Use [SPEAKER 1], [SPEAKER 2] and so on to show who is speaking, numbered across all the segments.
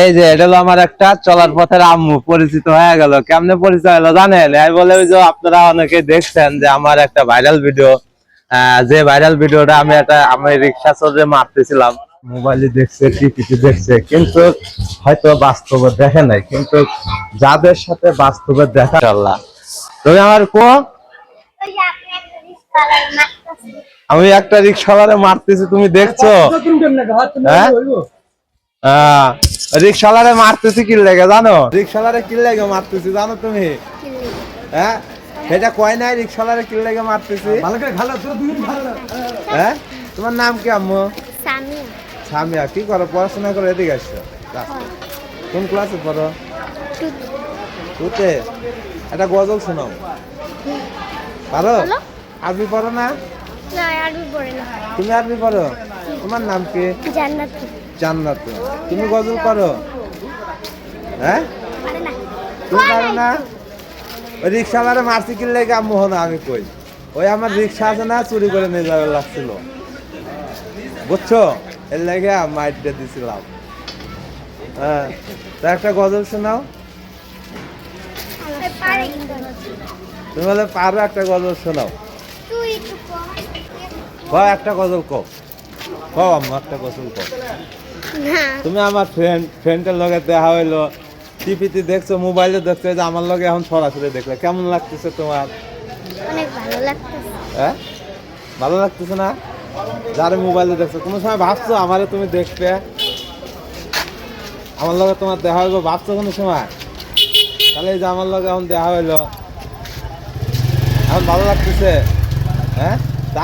[SPEAKER 1] এই যে এটা হলো আমার একটা চলার পথের আম্মু পরিচিত হয়ে গেল। কেমনে পরিচয় হলো জানেন? এই বলে ওই যে আপনারা অনেকে দেখছেন যে আমার একটা ভাইরাল ভিডিও যে ভাইরাল ভিডিওটা আমি একটা আমি রিক্সা চড়ে মারতেছিলাম। মোবাইলে দেখছে টিভিতে দেখছে কিন্তু হয়তো বাস্তবে দেখে নাই। কিন্তু যাদের সাথে বাস্তবে দেখা আল্লাহ তুমি আমার কো আমি একটা রিক্সাওয়ালা মারতেছি তুমি দেখছ? হ্যাঁ আহ, রিক্সাওয়ালারে মারতেছি কি লেগে জানো? রিক্সাওয়ালারে কি লেগে মারতেছি জানো তুমি? হ্যাঁ? সেটা কয় নাই রিক্সাওয়ালারে কি লেগে মারতেছি? হ্যাঁ? তোমার নাম কি আম্মু?
[SPEAKER 2] সামিয়া।
[SPEAKER 1] সামিয়া কি করো? পড়াশোনা করে এদিকে আসছো কোন ক্লাসে পড়ো? তুতে একটা গজল শোনাও। পারো আরবি পড়ে না। তুমি আরবি পড়ো? তোমার নাম কি?
[SPEAKER 2] জান্নাত।
[SPEAKER 1] জান্নাত। তুমি গজল করো হ্যাঁ?
[SPEAKER 2] পারে না।
[SPEAKER 1] তুমি পারো না? ওই রিক্সাওয়ালারে মারছি কিনলে আম্মু হলো আমি কই? ওই আমার রিক্সা আছে না চুরি করে নিয়ে যাবে লাগছিল। বুঝছ? এর লাগে মাইটটা দিছিলাম। হ্যাঁ। তা একটা গজল শোনাও। তুমি বলে পারো একটা গজল শোনাও।
[SPEAKER 2] একটা
[SPEAKER 1] গজল কও। কও আম্মু একটা গজল কও।
[SPEAKER 2] না
[SPEAKER 1] তুমি আমার ফ্রেন্ড ফ্রেন্ডের লগে দেখা হইল। টিভিতে দেখছ মোবাইলে দেখছ যে আমার লগে এখন সরাসরি দেখলে। কেমন লাগতেছে তোমার?
[SPEAKER 2] অনেক ভালো লাগতেছে।
[SPEAKER 1] হ্যাঁ? ভালো লাগতেছে না? যারে মোবাইলে দেখছ কোনো সময় ভাবছ আমারে তুমি দেখবে আমার লগে তোমার দেখা হইব ভাবছ কোনো সময়? তাহলে এই যে আমার লগে এখন দেখা হইল। এখন ভালো লাগতেছে? হ্যাঁ?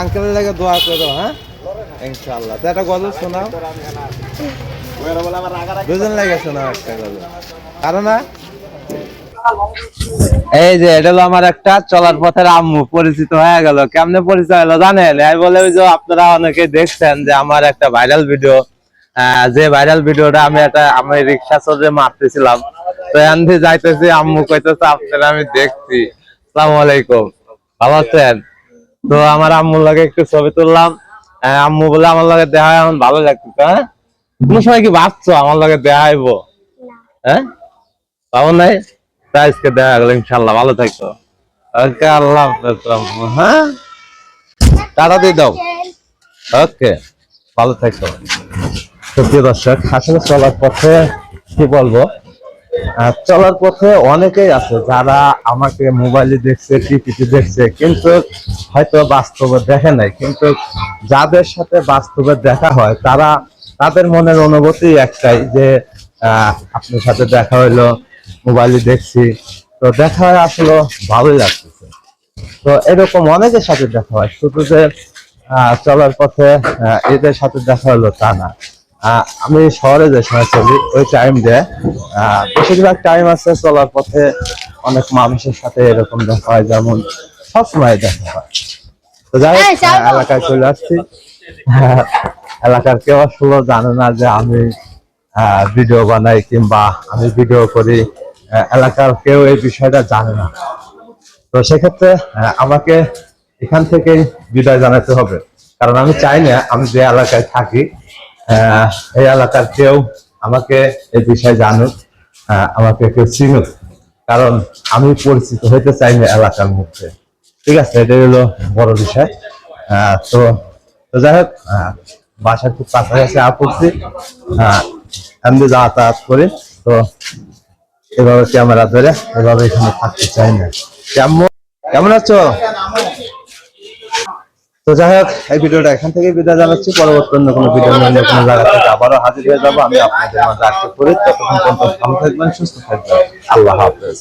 [SPEAKER 1] আঙ্কেলের লাগে দোয়া করো হ্যাঁ? ইনশাল্লাহ তো একটা গজল শোনাও। দুজন লাগে শোনাও একটা গজল। এই যে, এটা আমার একটা চলার পথের আম্মু, পরিচিত হয়ে গেল। কেমনে পরিচয় হলো জানেন? বলে যে আপনারা অনেকে দেখছেন যে আমার একটা ভাইরাল ভিডিও। যে ভাইরাল ভিডিওটা আমি একটা, আমি রিক্সা চড়ে মারতেছিলাম। তো এনদি যাইতেছি, আম্মু কইতেছে, আপনারা আমি দেখছি। আসসালামু আলাইকুম। ভালো আছেন? তো আমার আম্মুর লাগে একটু ছবি তুললাম। আহ, আম্মু বলে আমার লাগে দেখা হয় এখন ভালো লাগতেছে হ্যাঁ? কোন সময় কি ভাবছ আমার লাগে দেখা হইব? হ্যাঁ? পাবো নাই? তা আজকে দেখা গেল ইনশাল্লাহ ভালো থাকো। ওকে আল্লাহ হ্যাঁ? টাটা দিয়ে দাও। ওকে ভালো থাকো। সত্যি দর্শক আসলে চলার পথে কি বলব? চলার পথে অনেকেই আছে যারা আমাকে মোবাইলে দেখছে, টিভিতে দেখছে, কিন্তু হয়তো বাস্তবে দেখে নাই। কিন্তু যাদের সাথে বাস্তবে দেখা হয়, তারা তাদের মনের অনুভূতি একটাই যে আপনার সাথে দেখা হইল, মোবাইলে দেখছি। তো দেখা হয় আসলে ভালোই লাগতেছে। তো এরকম অনেকের সাথে দেখা হয়, শুধু যে চলার পথে এদের সাথে দেখা হলো তা না। আমি শহরে যে সময় চলি, ওই টাইম দিয়ে বেশিরভাগ টাইম আছে চলার পথে অনেক মানুষের সাথে এরকম দেখা হয় যেমন সবসময় দেখা হয়। তো যাই হোক, এলাকায় চলে আসছি। এলাকার কেউ আসলে জানে না যে আমি ভিডিও বানাই কিংবা আমি ভিডিও করি। এলাকার কেউ এই বিষয়টা জানে না। তো সেক্ষেত্রে আমাকে এখান থেকে বিদায় জানাতে হবে। কারণ আমি চাই না আমি যে এলাকায় থাকি এই এলাকার কেউ আমাকে এই বিষয়ে জানুক আমাকে কেউ চিনুক। কারণ আমি পরিচিত হইতে চাই না এলাকার মধ্যে। ঠিক আছে এটাই হলো বড় বিষয়। তো তো যাই হোক আহ, বাসা খুব কাছাকাছি আ করছি আহ, আমি যাতায়াত করি। তো এভাবে ক্যামেরা ধরে এভাবে এখানে থাকতে চাই না। কেমন কেমন আছো? তো যাই হোক, এই ভিডিওটা এখান থেকে বিদায় জানাচ্ছি। পরবর্তী অন্য কোনো ভিডিও নিয়ে অন্য কোনো জায়গা থেকে আবারও হাজির হয়ে যাব। আমি আপনাদের মাঝে আজকে করি ততক্ষণ পর্যন্ত ভালো থাকবেন, সুস্থ থাকবেন। আল্লাহ হাফেজ।